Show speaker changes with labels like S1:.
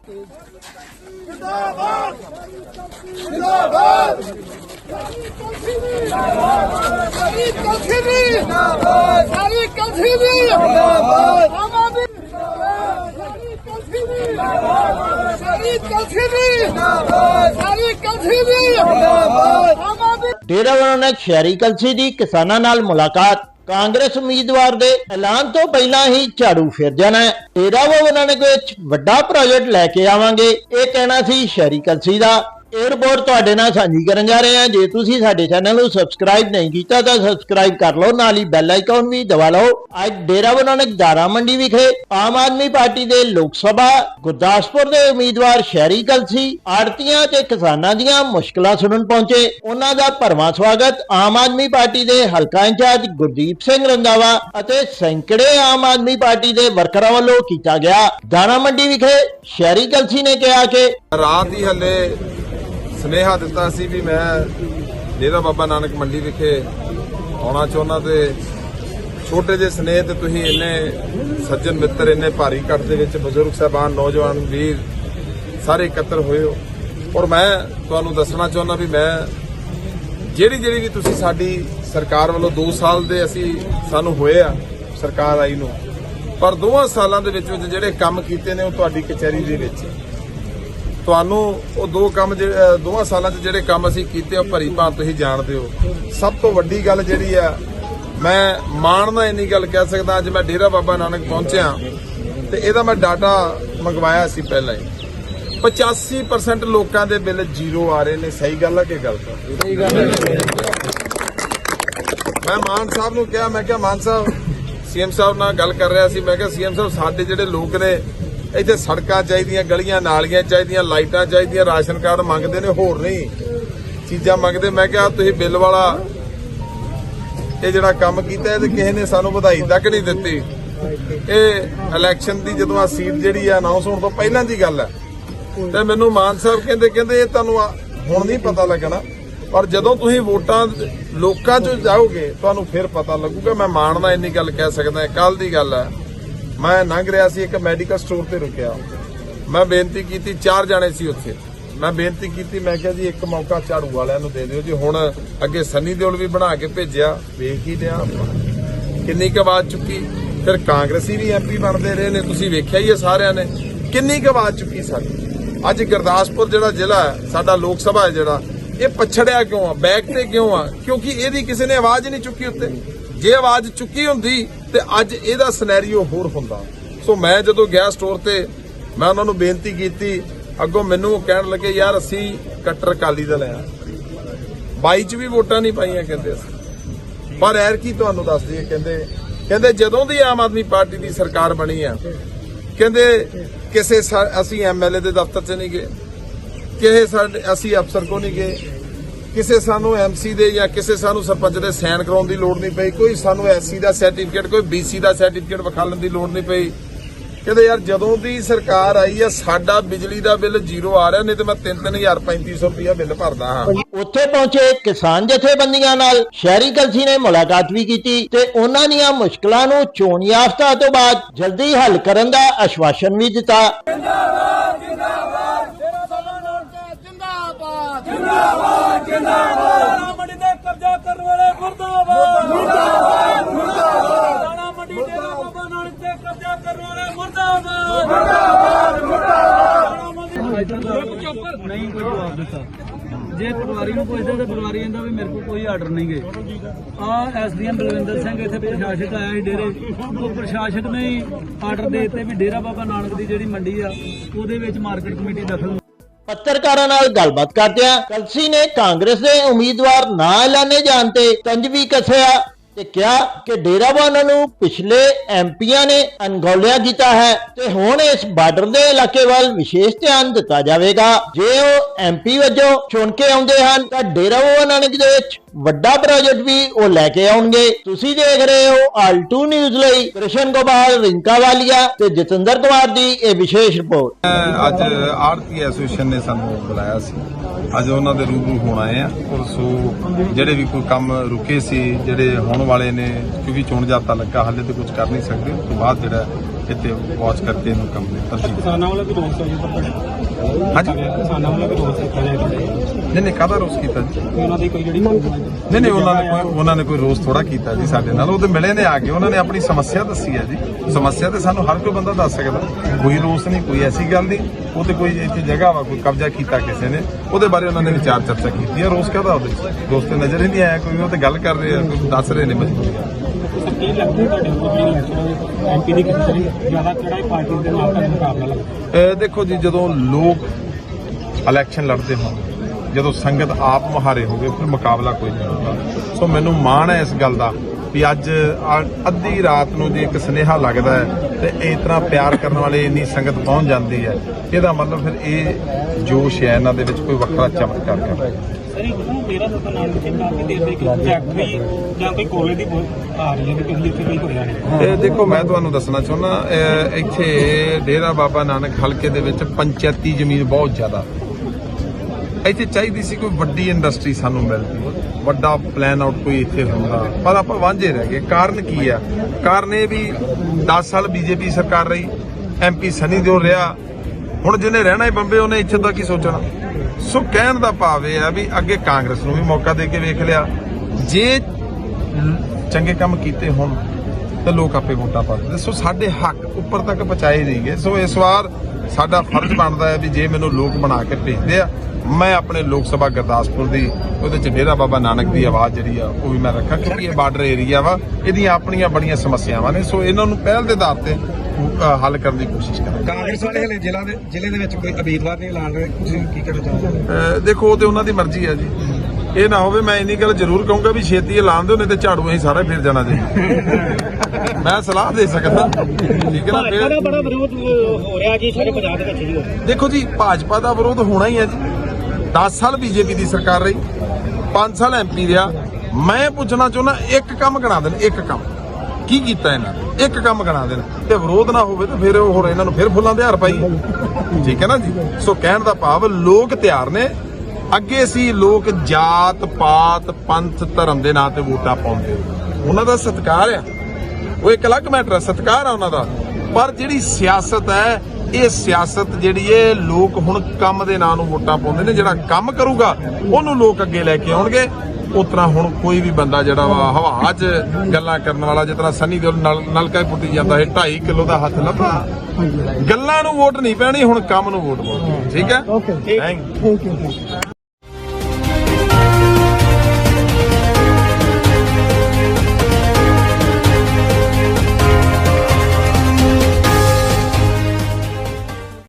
S1: ਸਾਰੀ ਕਲਸੀ ਦੀ ਸਾਰੀ ਕਲਸੀ ਦੀ ਆਮ ਆਦਮੀ ਸਾਰੀ ਕਲਸੀ ਦੀ ਸਾਰੀ ਕਲਸੀ ਦੀ ਸਾਰੀ ਕਲਸੀ ਦੀ ਆਮ ਆਦਮੀ
S2: ਡੇਰਾ ਬਾਬਾ ਸ਼ਹਿਰੀ ਕਲਸੀ ਦੀ ਕਿਸਾਨਾਂ ਨਾਲ ਮੁਲਾਕਾਤ। ਕਾਂਗਰਸ ਉਮੀਦਵਾਰ ਦੇ ਐਲਾਨ ਤੋਂ ਪਹਿਲਾਂ ਹੀ ਝਾੜੂ ਫਿਰ ਜਾਣਾ ਹੈ। ਡੇਰਾ ਉਹਨਾਂ ਨੇ ਵਿੱਚ ਵੱਡਾ ਪ੍ਰੋਜੈਕਟ ਲੈ ਕੇ ਆਵਾਂਗੇ। ਇਹ ਕਹਿਣਾ ਸੀ ਸ਼ਹਿਰੀ ਕਲਸੀ ਦਾ। ਇਹ ਰਿਪੋਰਟ ਤੁਹਾਡੇ ਨਾਲ ਸਾਂਝੀ ਕਰਨ ਜਾ ਰਹੇ ਹਾਂ। ਜੇ ਤੁਸੀਂ ਸਾਡੇ ਚੈਨਲ ਨੂੰ ਸਬਸਕ੍ਰਾਈਬ ਨਹੀਂ ਕੀਤਾ, ਤਾਂ ਸਬਸਕ੍ਰਾਈਬ ਕਰ ਲਓ। ਨਾਲ ਹੀ ਬੈਲ ਆਈਕਨ ਵੀ ਦਬਾ ਲਓ। ਅੱਜ ਡੇਰਾ ਬਾਬਾ ਦਾਰਾ ਮੰਡੀ ਵਿਖੇ ਆਮ ਆਦਮੀ ਪਾਰਟੀ ਦੇ ਲੋਕ ਸਭਾ, ਗੁਰਦਾਸਪੁਰ ਦੇ ਉਮੀਦਵਾਰ ਸ਼ਹਿਰੀ ਕਲਸੀ, ਆੜਤੀਆਂ ਤੇ ਕਿਸਾਨਾਂ ਦੀਆਂ ਮੁਸ਼ਕਲਾਂ ਸੁਣਨ ਪਹੁੰਚੇ। ਉਹਨਾਂ ਦਾ ਭਰਵਾਂ ਸਵਾਗਤ ਆਮ ਆਦਮੀ ਪਾਰਟੀ ਦੇ ਹਲਕਾ ਇੰਚਾਰਜ ਗੁਰਦੀਪ ਸਿੰਘ ਰੰਦਾਵਾ ਅਤੇ ਸੈਂਕੜੇ ਆਮ ਆਦਮੀ ਪਾਰਟੀ ਦੇ ਵਰਕਰਾਂ ਵੱਲੋਂ ਕੀਤਾ ਗਿਆ। ਦਾਰਾ ਮੰਡੀ ਵਿਖੇ ਸ਼ਹਿਰੀ ਕਲਸੀ ਨੇ ਕਿਹਾ ਕਿ
S3: ਰਾਤ ਹੀ ਹੱਲੇ ਸੁਨੇਹਾ ਦਿੱਤਾ ਸੀ ਵੀ ਮੈਂ ਡੇਰਾ ਬਾਬਾ ਨਾਨਕ ਮੰਡੀ ਵਿਖੇ ਆਉਣਾ ਚਾਹੁੰਦਾ ਤੇ ਛੋਟੇ ਜਿਹੇ ਸਨੇਹ ਤੇ ਤੁਸੀਂ ਇੰਨੇ ਸੱਜਣ ਮਿੱਤਰ, ਇੰਨੇ ਭਾਰੀ ਇਕੱਠ ਦੇ ਵਿੱਚ ਬਜ਼ੁਰਗ, ਸਾਹਿਬਾਨ, ਨੌਜਵਾਨ, ਵੀਰ ਸਾਰੇ ਇਕੱਤਰ ਹੋਏ ਹੋ। ਔਰ ਮੈਂ ਤੁਹਾਨੂੰ ਦੱਸਣਾ ਚਾਹੁੰਦਾ ਵੀ ਮੈਂ ਜਿਹੜੀ ਜਿਹੜੀ ਵੀ ਤੁਸੀਂ ਸਾਡੀ ਸਰਕਾਰ ਵੱਲੋਂ 2 ਸਾਲ ਦੇ ਅਸੀਂ ਸਾਨੂੰ ਹੋਏ ਆ ਸਰਕਾਰ ਆਈ ਨੂੰ, ਪਰ ਦੋਵਾਂ ਸਾਲਾਂ ਦੇ ਵਿੱਚ ਜਿਹੜੇ ਕੰਮ ਕੀਤੇ ਨੇ ਉਹ ਤੁਹਾਡੀ ਕਚਹਿਰੀ ਦੇ ਵਿੱਚ। ਤੁਹਾਨੂੰ ਉਹ ਦੋ ਕੰਮ ਜਿਹੜੇ- ਦੋਵਾਂ ਸਾਲਾਂ 'ਚ ਜਿਹੜੇ ਕੰਮ ਅਸੀਂ ਕੀਤੇ ਉਹ ਭਰੀ ਭਾਂ ਤੁਸੀਂ ਜਾਣਦੇ ਹੋ। ਸਭ ਤੋਂ ਵੱਡੀ ਗੱਲ ਜਿਹੜੀ ਆ ਮੈਂ ਮਾਣ ਨਾਲ ਇੰਨੀ ਗੱਲ ਕਹਿ ਸਕਦਾ ਅੱਜ ਮੈਂ ਡੇਰਾ ਬਾਬਾ ਨਾਨਕ ਪਹੁੰਚਿਆ ਤੇ ਇਹਦਾ ਮੈਂ ਡਾਟਾ ਮੰਗਵਾਇਆ ਸੀ ਪਹਿਲਾਂ ਹੀ। 85% ਲੋਕਾਂ ਦੇ ਬਿੱਲ ਜ਼ੀਰੋ ਆ ਰਹੇ ਨੇ ਸਹੀ ਗੱਲ ਆ ਕਿ ਗਲਤ ਸਹੀ ਗੱਲ ਮੈਂ ਮਾਨ ਸਾਹਿਬ ਨੂੰ ਕਿਹਾ ਮੈਂ ਕਿਹਾ ਮਾਨ ਸਾਹਿਬ ਸੀਐਮ ਸਾਹਿਬ ਨਾਲ ਗੱਲ ਕਰ ਰਿਹਾ ਸੀ ਮੈਂ ਕਿਹਾ ਸੀਐਮ ਸਾਹਿਬ ਸਾਡੇ ਜਿਹੜੇ ਲੋਕ ਨੇ ਇੱਥੇ ਸੜਕਾਂ ਚਾਹੀਦੀਆਂ, ਗਲੀਆਂ, ਨਾਲੀਆਂ ਚਾਹੀਦੀਆਂ, ਲਾਈਟਾਂ ਚਾਹੀਦੀਆਂ, ਰਾਸ਼ਨ ਕਾਰਡ ਮੰਗਦੇ ਨੇ, ਹੋਰ ਨਹੀਂ। ਚੀਜ਼ਾਂ ਮੰਗਦੇ, ਮੈਂ ਕਿਹਾ ਤੁਸੀਂ ਬਿੱਲ ਵਾਲਾ ਇਹ ਜਿਹੜਾ ਕੰਮ ਕੀਤਾ ਇਹ ਤੇ ਕਿਸੇ ਨੇ ਸਾਨੂੰ ਵਧਾਈ ਤੱਕ ਨਹੀਂ ਦਿੱਤੀ। ਇਹ ਇਲੈਕਸ਼ਨ ਦੀ ਜਦੋਂ ਆ ਸੀਟ ਜਿਹੜੀ ਆ ਅਨਾਉਂਸ ਹੋਣ ਤੋਂ ਪਹਿਲਾਂ ਦੀ ਗੱਲ ਹੈ ਤੇ ਮੈਨੂੰ ਮਾਨ ਸਾਹਿਬ ਕਹਿੰਦੇ ਕਹਿੰਦੇ ਇਹ ਤੁਹਾਨੂੰ ਹੁਣ ਨਹੀਂ ਪਤਾ ਲੱਗਣਾ, ਪਰ ਜਦੋਂ ਤੁਸੀਂ ਵੋਟਾਂ ਲੋਕਾਂ 'ਚ ਜਾਓਗੇ, ਤੁਹਾਨੂੰ ਫਿਰ ਪਤਾ ਲੱਗੂਗਾ। ਮੈਂ ਮਾਣ ਨਾਲ ਇੰਨੀ ਗੱਲ ਕਹਿ ਸਕਦਾ ਕੱਲ ਦੀ ਗੱਲ ਹੈ ਮੈਂ ਲੰਘ ਰਿਹਾ ਸੀ ਇੱਕ ਮੈਡੀਕਲ ਸਟੋਰ ਤੇ ਰੁਕਿਆ। ਮੈਂ ਬੇਨਤੀ ਕੀਤੀ, ਚਾਰ ਜਾਣੇ ਸੀ ਉੱਥੇ। ਮੈਂ ਬੇਨਤੀ ਕੀਤੀ, ਮੈਂ ਕਿਹਾ ਜੀ, ਇੱਕ ਮੌਕਾ ਝਾੜੂ ਵਾਲਿਆਂ ਨੂੰ ਦੇ ਦਿਓ ਜੀ। ਹੁਣ ਅੱਗੇ ਸੰਨੀ ਦਿਓਲ ਵੀ ਬਣਾ ਕੇ ਭੇਜਿਆ, ਵੇਖ ਹੀ ਲਿਆ। ਕਿੰਨੀ ਕੁ ਆਵਾਜ਼ ਚੁੱਕੀ। ਫਿਰ ਕਾਂਗਰਸੀ ਵੀ ਐਮਪੀ ਬਣਦੇ ਰਹੇ ਨੇ, ਤੁਸੀਂ ਵੇਖਿਆ ਹੀ ਹੈ ਸਾਰਿਆਂ ਨੇ। ਕਿੰਨੀ ਕੁ ਆਵਾਜ਼ ਚੁੱਕੀ ਸਾਡੀ। ਅੱਜ ਗੁਰਦਾਸਪੁਰ ਜਿਹੜਾ ਜ਼ਿਲ੍ਹਾ ਹੈ, ਸਾਡਾ ਲੋਕ ਸਭਾ ਹੈ ਜਿਹੜਾ, ਇਹ ਪਛੜਿਆ ਕਿਉਂ ਆ? ਬੈਕ ਤੇ ਕਿਉਂ ਆ? ਕਿਉਂਕਿ ਇਹਦੀ ਕਿਸੇ ਨੇ ਆਵਾਜ਼ ਹੀ ਨਹੀਂ ਚੁੱਕੀ ਉੱਤੇ। ਜੇ ਆਵਾਜ਼ ਚੁੱਕੀ ਹੁੰਦੀ ਤੇ ਅੱਜ ਇਹਦਾ ਸਿਨੈਰੀਓ ਹੋਰ ਹੁੰਦਾ। ਸੋ ਮੈਂ ਜਦੋਂ ਗਿਆ ਸਟੋਰ ਤੇ, ਮੈਂ ਉਹਨਾਂ ਨੂੰ ਬੇਨਤੀ ਕੀਤੀ, ਅੱਗੋਂ ਮੈਨੂੰ ਉਹ ਕਹਿਣ ਲੱਗੇ, ਯਾਰ, ਅਸੀਂ ਕੱਟਰ ਕਾਲੀ ਦਾ ਲਿਆ 22 ਚ ਵੀ ਵੋਟਾਂ ਨਹੀਂ ਪਾਈਆਂ, ਕਹਿੰਦੇ ਅਸੀਂ। ਪਰ ਐਰ ਕੀ ਤੁਹਾਨੂੰ ਦੱਸ ਦਈਏ, ਕਹਿੰਦੇ ਕਹਿੰਦੇ ਜਦੋਂ ਦੀ ਆਮ ਆਦਮੀ ਪਾਰਟੀ ਦੀ ਸਰਕਾਰ ਬਣੀ ਆ, ਕਹਿੰਦੇ ਕਿਸੇ ਸਾ- ਅਸੀਂ ਐਮਐਲਏ ਦੇ ਦਫ਼ਤਰ 'ਚ ਨਹੀਂ ਗਏ, ਕਿਸੇ ਸਾਡੇ, ਅਸੀਂ ਅਫਸਰ ਕੋ ਨਹੀਂ ਗਏ। ਕਿਸੇ ਸਾਨੂੰ ਐਮਸੀ ਦੇ ਜਾਂ ਕਿਸੇ ਸਾਨੂੰ ਸਰਪੰਚ ਦੇ ਸਾਈਨ ਕਰਾਉਣ ਦੀ ਲੋੜ ਨਹੀਂ ਪਈ ਕੋਈ ਸਾਨੂੰ ਐਸਸੀ ਦਾ ਸਰਟੀਫਿਕੇਟ ਕੋਈ ਬੀਸੀ ਦਾ ਸਰਟੀਫਿਕੇਟ ਵਿਖਾਲਣ ਦੀ ਲੋੜ ਨਹੀਂ ਪਈ। ਕਹਿੰਦੇ ਯਾਰ ਜਦੋਂ ਦੀ ਸਰਕਾਰ ਆਈ ਆ ਸਾਡਾ ਬਿਜਲੀ ਦਾ ਬਿੱਲ ਜ਼ੀਰੋ ਆ ਰਿਹਾ ਨਹੀਂ ਤੇ ਮੈਂ 3-3000 3500 ਰੁਪਇਆ ਬਿੱਲ ਭਰਦਾ ਹਾਂ।
S2: ਉੱਥੇ ਪਹੁੰਚੇ ਕਿਸਾਨ ਜਥੇਬੰਦੀਆਂ ਨਾਲ ਸ਼ਹਿਰੀ ਕਲਸੀ ਨੇ ਮੁਲਾਕਾਤ ਵੀ ਕੀਤੀ ਤੇ ਉਹਨਾਂ ਦੀਆਂ ਮੁਸ਼ਕਲਾਂ ਨੂੰ ਚੋਣ ਯਾਫਤਾ ਤੋਂ ਬਾਅਦ ਜਲਦੀ ਹੱਲ ਕਰਨ ਦਾ ਆਸ਼ਵਾਸਨ ਵੀ ਦਿੱਤਾ।
S1: ਜਿੰਦਾਬਾਦ ਜਿੰਦਾਬਾਦ। ਜਿੰਦਾਬਾਦ ਮੰਡੀ ਤੇ ਕਬਜ਼ਾ ਕਰਨ ਵਾਲੇ ਮੁਰਦਾਬਾਦ। ਮੁਰਦਾਬਾਦ ਮੁਰਦਾਬਾਦ। ਦਾਣਾ ਮੰਡੀ ਡੇਰਾ ਬਾਬਾ ਨਾਨਕ ਤੇ ਕਬਜ਼ਾ ਕਰਨ ਵਾਲੇ ਮੁਰਦਾਬਾਦ। ਮੁਰਦਾਬਾਦ ਮੁਰਦਾਬਾਦ। ਚੁੱਪ
S4: ਨਹੀਂ ਕੋਈ ਜਵਾਬ ਦਿੱਤਾ। ਜੇ ਪਟਵਾਰੀ ਨੂੰ ਪੁੱਛਦੇ ਤਾਂ ਪਟਵਾਰੀ ਕਹਿੰਦਾ ਵੀ ਮੇਰੇ ਕੋਲ ਕੋਈ ਆਰਡਰ ਨਹੀਂ ਗਏ ਆ ਐਸਡੀਐਮ ਬਲਵਿੰਦਰ ਸਿੰਘ ਇੱਥੇ ਪ੍ਰਸ਼ਾਸਕ ਆਇਆ ਸੀ ਡੇਰੇ। ਉਹ ਪ੍ਰਸ਼ਾਸਕ ਨੇ ਆਰਡਰ ਦੇ ਦਿੱਤੇ ਵੀ ਡੇਰਾ ਬਾਬਾ ਨਾਨਕ ਦੀ ਜਿਹੜੀ ਮੰਡੀ ਆ ਉਹਦੇ ਵਿੱਚ ਮਾਰਕੀਟ ਕਮੇਟੀ ਦਖਲ
S2: ਪੱਤਰਕਾਰਾਂ ਨਾਲ ਗੱਲਬਾਤ ਕਰਦਿਆਂ ਕਲਸੀ ਨੇ ਕਾਂਗਰਸ ਦੇ ਉਮੀਦਵਾਰ ਨਾ ਐਲਾਨੇ ਜਾਣ ਤੇ ਤੰਜ ਵੀ ਕੱਸਿਆ। ਤੇ ਕਿਹਾ ਕਿ ਡੇਰਾ ਬਾਬਾ ਨੂੰ ਪਿਛਲੇ ਐਮਪੀਆਂ ਨੇ ਅਣਗੌਲਿਆ ਕੀਤਾ ਹੈ ਤੇ ਹੁਣ ਇਸ ਬਾਰਡਰ ਦੇ ਇਲਾਕੇ ਵੱਲ ਵਿਸ਼ੇਸ਼ ਧਿਆਨ ਦਿੱਤਾ ਜਾਵੇਗਾ। ਜੇ ਉਹ ਐਮਪੀ ਵਜੋਂ ਚੁਣ ਕੇ ਆਉਂਦੇ ਹਨ, ਤਾਂ ਡੇਰਾ ਨਾਨਕ ਦੇ ਵਿੱਚ ਵੱਡਾ ਪ੍ਰੋਜੈਕਟ ਵੀ ਉਹ ਲੈ ਕੇ ਆਉਣਗੇ। ਤੁਸੀਂ ਦੇਖ ਰਹੇ ਹੋ ਆਲਟੂ ਨਿਊਜ਼ ਲਈ ਕ੍ਰਿਸ਼ਨ ਗੋਪਾਲ, ਰਿੰਕਾ ਵਾਲੀਆ ਤੇ ਜਤਿੰਦਰ ਕੁਮਾਰ ਦੀ ਇਹ ਵਿਸ਼ੇਸ਼ ਰਿਪੋਰਟ।
S3: ਅੱਜ ਆਰਤੀ ਐਸੋਸੀਏਸ਼ਨ ਨੇ ਸਾਨੂੰ ਬੁਲਾਇਆ ਸੀ। ਅੱਜ ਉਹਨਾਂ ਦੇ ਰੂਬਰੂ ਹੋਣ ਆਏ ਆ। ਔਰ ਸੋ ਜਿਹੜੇ ਵੀ ਕੋਈ ਕੰਮ ਰੁਕੇ ਸੀ, ਜਿਹੜੇ ਹੋਣ ਵਾਲੇ ਨੇ ਕਿਉਂਕਿ ਚੋਣ ਜਾਬਤਾ ਲੱਗਾ ਹਾਲੇ ਤੇ ਕੁਝ ਕਰ ਨਹੀਂ ਸਕਦੇ। ਉਸ ਤੋਂ ਬਾਅਦ ਜਿਹੜਾ ਇੱਥੇ ਵਾਚ ਕਰਕੇ ਇਹਨੂੰ ਕੰਮ ਦੇ ਤਰਜੀਹ।
S5: ਕਿਸਾਨਾਂ ਵੱਲੋਂ ਵੀ ਰੋਸ ਹੋਈ ਪਰ ਤੁਹਾਡੇ?
S3: ਹਾਂਜੀ?
S5: ਕਿਸਾਨਾਂ ਵੱਲੋਂ ਵੀ ਰੋਸ ਕੀਤਾ ਜਾਏਗਾ
S3: ਨਹੀਂ ਨਹੀਂ ਕਾਹਦਾ ਰੋਸ ਕੀਤਾ ਜੀ?
S5: ਉਹਨਾਂ ਦੀ ਕੋਈ ਜਿਹੜੀ
S3: ਨਹੀਂ ਨਹੀਂ ਉਹਨਾਂ ਨੇ ਕੋਈ ਉਹਨਾਂ ਨੇ ਕੋਈ ਰੋਸ ਥੋੜਾ ਕੀਤਾ ਜੀ ਸਾਡੇ ਨਾਲ। ਉਹ ਤੇ ਮਿਲੇ ਨੇ ਆ ਕੇ। ਉਹਨਾਂ ਨੇ ਆਪਣੀ ਸਮੱਸਿਆ ਦੱਸੀ ਹੈ ਜੀ। ਸਮੱਸਿਆ ਤੇ ਸਾਨੂੰ ਹਰ ਕੋਈ ਬੰਦਾ ਦੱਸ ਸਕਦਾ। ਕੋਈ ਰੋਸ ਨਹੀਂ ਕੋਈ ਐਸੀ ਗੱਲ ਨਹੀਂ। ਉਹ ਤੇ ਕੋਈ ਇੱਥੇ ਜਗ੍ਹਾ ਵਾ ਕੋਈ ਕਬਜ਼ਾ ਕੀਤਾ ਕਿਸੇ ਨੇ ਉਹਦੇ ਬਾਰੇ ਉਹਨਾਂ ਨੇ ਵਿਚਾਰ ਚਰਚਾ ਕੀਤੀ ਹੈ ਰੋਸ ਕਾਹਦਾ ਉਹਦੇ 'ਚ? ਰੋਸ ਤੇ ਨਜ਼ਰ ਹੀ ਨਹੀਂ ਆਇਆ ਕੋਈ ਉਹ ਤੇ ਗੱਲ ਕਰ ਰਹੇ ਆ ਕੋਈ ਦੱਸ ਰਹੇ ਨੇ ਮਜਬੂਰੀਆਂ
S5: ਸਭ ਕੀ ਲੱਗਦੀ ਤੁਹਾਡੇ ਵੱਲੋਂ ਜਿਹੜੀ ਇਲੈਕਸ਼ਨ ਐਮਪੀ ਦੀ ਕੀਤੀ ਜਾਏਗੀ ਜ਼ਿਆਦਾ ਕਿਹੜਾ ਪਾਰਟੀ ਦੇ ਨਾਲ ਦਾ ਮੁਕਾਬਲਾ ਲੱਗਦਾ?
S3: ਇਹ ਦੇਖੋ ਜੀ ਜਦੋਂ ਲੋਕ ਇਲੈਕਸ਼ਨ ਲੜਦੇ ਹੋਣ ਜਦੋਂ ਸੰਗਤ ਆਪ ਮੁਹਾਰੇ ਹੋਵੇ ਫਿਰ ਮੁਕਾਬਲਾ ਕੋਈ ਨਹੀਂ ਹੁੰਦਾ। ਸੋ ਮੈਨੂੰ ਮਾਣ ਹੈ ਇਸ ਗੱਲ ਦਾ ਵੀ ਅੱਜ ਅੱਧੀ ਰਾਤ ਨੂੰ ਜੇ ਇੱਕ ਸੁਨੇਹਾ ਲੱਗਦਾ ਹੈ ਤੇ ਇਸ ਤਰ੍ਹਾਂ ਪਿਆਰ ਕਰਨ ਵਾਲੇ ਇੰਨੀ ਸੰਗਤ ਪਹੁੰਚ ਜਾਂਦੀ ਹੈ ਇਹਦਾ ਮਤਲਬ ਫਿਰ ਇਹ ਜੋਸ਼ ਹੈ ਇਹਨਾਂ ਦੇ ਵਿੱਚ ਕੋਈ ਵੱਖਰਾ ਚਮਤਕਾਰ ਕਰ ਰਿਹਾ
S5: ਸਰ ਇਹ ਪਤਾ ਮੇਰਾ ਤਾਂ ਨਾਮ ਨਹੀਂ ਕਾਫੀ ਦੇਰ ਦੇ ਕਿ ਫੈਕਟਰੀ ਜਾਂ ਕੋਈ ਕੋਲੇ ਦੀ ਬਹੁਤ ਆ ਰਹੀ ਹੈ ਕਿ ਤੁਸੀਂ ਇੱਥੇ ਕੋਈ ਹੋਇਆ ਨਹੀਂ
S3: ਇਹ ਦੇਖੋ ਮੈਂ ਤੁਹਾਨੂੰ ਦੱਸਣਾ ਚਾਹੁੰਦਾ ਇੱਥੇ ਡੇਰਾ ਬਾਬਾ ਨਾਨਕ ਹਲਕੇ ਦੇ ਵਿੱਚ ਪੰਚਾਇਤੀ ਜ਼ਮੀਨ ਬਹੁਤ ਜ਼ਿਆਦਾ। ਇੱਥੇ ਚਾਹੀਦੀ ਸੀ ਕੋਈ ਵੱਡੀ ਇੰਡਸਟਰੀ ਸਾਨੂੰ ਮਿਲਦੀ। ਵੱਡਾ ਪਲਾਨ ਆਊਟ ਕੋਈ ਇੱਥੇ ਹੁੰਦਾ। ਪਰ ਆਪਾਂ ਵਾਂਝੇ ਰਹਿ ਗਏ। ਕਾਰਨ ਕੀ ਆ? ਕਾਰਨ ਇਹ ਵੀ 10 ਸਾਲ ਬੀਜੇਪੀ ਸਰਕਾਰ ਰਹੀ। ਐਮਪੀ ਸਨੀ ਦਿਓਲ ਰਿਹਾ। ਹੁਣ ਜਿਹਨੇ ਰਹਿਣਾ ਹੀ ਬੰਬੇ, ਉਹਨੇ ਇੱਥੇ ਦਾ ਕੀ ਸੋਚਣਾ? ਸੋ ਕਹਿਣ ਦਾ ਭਾਵ ਇਹ ਆ ਵੀ ਅੱਗੇ ਕਾਂਗਰਸ ਨੂੰ ਵੀ ਮੌਕਾ ਦੇ ਕੇ ਵੇਖ ਲਿਆ। ਜੇ ਚੰਗੇ ਕੰਮ ਕੀਤੇ ਹੋਣ, ਤਾਂ ਲੋਕ ਆਪੇ ਵੋਟਾਂ ਪਾ ਦਿੰਦੇ। ਸੋ ਸਾਡੇ ਹੱਕ ਉੱਪਰ ਤੱਕ ਪਹੁੰਚਾਏ ਨਹੀਂ ਗਏ। ਸੋ ਇਸ ਵਾਰ ਸਾਡਾ ਫਰਜ਼ ਬਣਦਾ ਹੈ ਵੀ ਜੇ ਮੈਨੂੰ ਲੋਕ ਬਣਾ ਕੇ ਭੇਜਦੇ ਆ ਮੈਂ ਆਪਣੇ ਲੋਕ ਸਭਾ ਗੁਰਦਾਸਪੁਰ ਦੀ ਉਹਦੇ ਚ ਡੇਰਾ ਬਾਬਾ ਨਾਨਕ ਦੀ ਆਵਾਜ਼ ਜਿਹੜੀ ਆ ਉਹ ਵੀ ਮੈਂ ਰੱਖਾਂ ਕਿਉਂਕਿ ਇਹ ਬਾਰਡਰ ਏਰੀਆ ਵਾ ਇਹਦੀਆਂ ਆਪਣੀਆਂ ਬੜੀਆਂ ਸਮੱਸਿਆਵਾਂ ਨੇ ਸੋ ਇਹਨਾਂ ਨੂੰ ਪਹਿਲ ਦੇ ਆਧਾਰ ਤੇ ਹੱਲ ਕਰਨ ਦੀ ਕੋਸ਼ਿਸ਼ ਕਰਾਂਗੇ।
S6: ਕਾਂਗਰਸ ਵਾਲੇ ਹਲੇ ਜ਼ਿਲ੍ਹਾ ਦੇ ਜ਼ਿਲ੍ਹੇ ਦੇ ਵਿੱਚ ਕੋਈ ਉਮੀਦਵਾਰ ਨਹੀਂ ਐਲਾਨ ਰਹੇ ਤੁਸੀਂ ਕੀ ਕਹਿਣਾ ਚਾਹੁੰਦੇ
S3: ਦੇਖੋ ਉਹ ਤੇ ਉਹਨਾਂ ਦੀ ਮਰਜ਼ੀ ਹੈ ਜੀ। ਇਹ ਨਾ ਹੋਵੇ ਮੈਂ ਇੰਨੀ ਗੱਲ ਜ਼ਰੂਰ ਕਹੂੰਗਾ ਵੀ ਛੇਤੀ ਐਲਾਨ ਦਿਓ ਨਹੀਂ ਤੇ ਝਾੜੂ ਅਸੀਂ ਸਾਰਾ ਫਿਰ ਜਾਣਾ ਜੀ। ਮੈਂ ਸਲਾਹ ਦੇ ਸਕਦਾ। ਠੀਕ ਹੈ ਨਾ ਫਿਰ
S5: ਬੜਾ ਵਿਰੋਧ ਹੋ ਰਿਹਾ ਜੀ ਸਾਰੇ ਪੰਜਾਬ ਦੇ ਵਿੱਚ ਜੀ।
S3: ਦੇਖੋ ਜੀ ਭਾਜਪਾ ਦਾ ਵਿਰੋਧ ਹੋਣਾ ਹੀ ਹੈ ਜੀ। 10 ਸਾਲ ਬੀਜੇਪੀ ਦੀ ਸਰਕਾਰ ਰਹੀ 5 ਸਾਲ ਐਮਪੀ ਰਿਹਾ। ਮੈਂ ਪੁੱਛਣਾ ਚਾਹੁੰਦਾ, ਇੱਕ ਕੰਮ ਗਣਾ ਦੇਣ, ਇੱਕ ਕੰਮ। ਕੀ ਕੀਤਾ ਇਹਨਾਂ ਨੇ? ਇੱਕ ਕੰਮ ਗਣਾ ਦੇਣ। ਤੇ ਵਿਰੋਧ ਨਾ ਹੋਵੇ ਤਾਂ ਫਿਰ ਉਹ ਹੋਰ ਇਹਨਾਂ ਨੂੰ ਫਿਰ ਫੁੱਲਾਂ ਦੇ ਹਾਰ ਪਾਈ। ਠੀਕ ਹੈ ਨਾ ਜੀ? ਸੋ ਕਹਿਣ ਦਾ ਭਾਵ, ਲੋਕ ਤਿਆਰ ਨੇ। ਅੱਗੇ ਸੀ ਲੋਕ ਜਾਤ, ਪਾਤ, ਪੰਥ, ਧਰਮ ਦੇ ਨਾਂ ਤੇ ਵੋਟਾਂ ਪਾਉਂਦੇ ਉਹਨਾਂ ਦਾ ਸਤਿਕਾਰ ਆ। ਉਹ ਇੱਕ ਅਲੱਗ ਮੈਟਰ ਹੈ ਸਤਿਕਾਰ ਆ ਉਹਨਾਂ ਦਾ। ਪਰ ਜਿਹੜੀ ਸਿਆਸਤ ਹੈ ਇਹ ਸਿਆਸਤ ਜਿਹੜੀ ਇਹ ਲੋਕ ਹੁਣ ਕੰਮ ਦੇ ਨਾਂ ਨੂੰ ਵੋਟਾਂ ਪਾਉਂਦੇ ਨੇ ਜਿਹੜਾ ਕੰਮ ਕਰੂਗਾ ਉਹਨੂੰ ਲੋਕ ਅੱਗੇ ਲੈ ਕੇ ਆਉਣਗੇ। ਉਸ ਤਰ੍ਹਾਂ ਹੁਣ ਕੋਈ ਵੀ ਬੰਦਾ ਜਿਹੜਾ ਵਾ ਹਵਾ 'ਚ ਗੱਲਾਂ ਕਰਨ ਵਾਲਾ ਤਰ੍ਹਾਂ ਸੰਨੀ ਨਲ ਨਲਕਾ ਹੀ ਪੁੱਟੀ ਜਾਂਦਾ ਹੈ 2.5 ਕਿਲੋ ਦਾ ਹੱਥ ਲੱਭਾ। ਗੱਲਾਂ ਨੂੰ ਵੋਟ ਨਹੀਂ ਪੈਣੀ ਹੁਣ ਕੰਮ ਨੂੰ ਵੋਟ ਪਾਉਣੀ। ਠੀਕ ਹੈ? Thank you